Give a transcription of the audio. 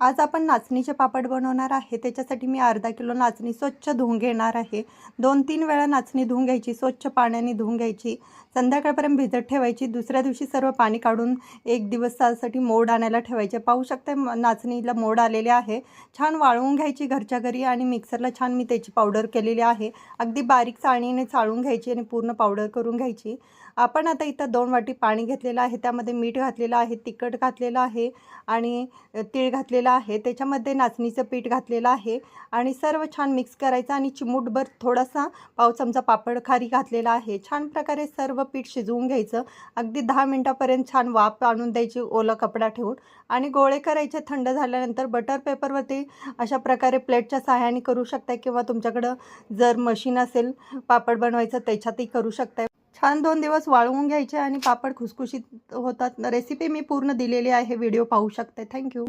आज आपण नाचणीचे पापड बनवणार आहे. त्याच्यासाठी मी अर्धा किलो नाचणी स्वच्छ धुवून घेणार आहे. दोन तीन वेळा नाचणी धुवून घ्यायची स्वच्छ पाण्याने धुवून घ्यायची. संध्याकाळपर्यंत भिजत ठेवायची. दुसऱ्या दिवशी सर्व पाणी काढून एक दिवसासाठी मोड आणायला ठेवायचे. पाहू शकते नाचणीला मोड आलेले आहे. छान वाळवून घ्यायची घरच्या घरी आणि मिक्सरला छान मी त्याची पावडर केलेली आहे. अगदी बारीक चाळणीने चाळून घ्यायची आणि पूर्ण पावडर करून घ्यायची. आपण आता इथं दोन वाटी पाणी घेतलेलं आहे. त्यामध्ये मीठ घातलेलं आहे तिखट घातलेलं आहे आणि तीळ घातलेलं आहे. त्याच्यामध्ये नाचणीचं पीठ घातलेलं आहे आणि सर्व छान मिक्स करायचं आणि चिमूटभर थोडासा पाव चमचा पापड खारी घातलेला आहे. छान प्रकारे सर्व पीठ शिजवून घ्यायचं. अगदी दहा मिनटापर्यंत छान वाफ आणून द्यायची ओला कपडा ठेवून. आणि गोळे करायचे थंड झाल्यानंतर बटर पेपरवरती अशा प्रकारे प्लेटच्या सहाय्याने करू शकताय किंवा तुमच्याकडं जर मशीन असेल पापड बनवायचं त्याच्यातही करू शकताय. छान दोन दिवस वाळवून घ्यायचे आणि पापड खुसखुशीत होतात. रेसिपी मी पूर्ण दिलेली आहे. व्हिडिओ पाहू शकते थँक्यू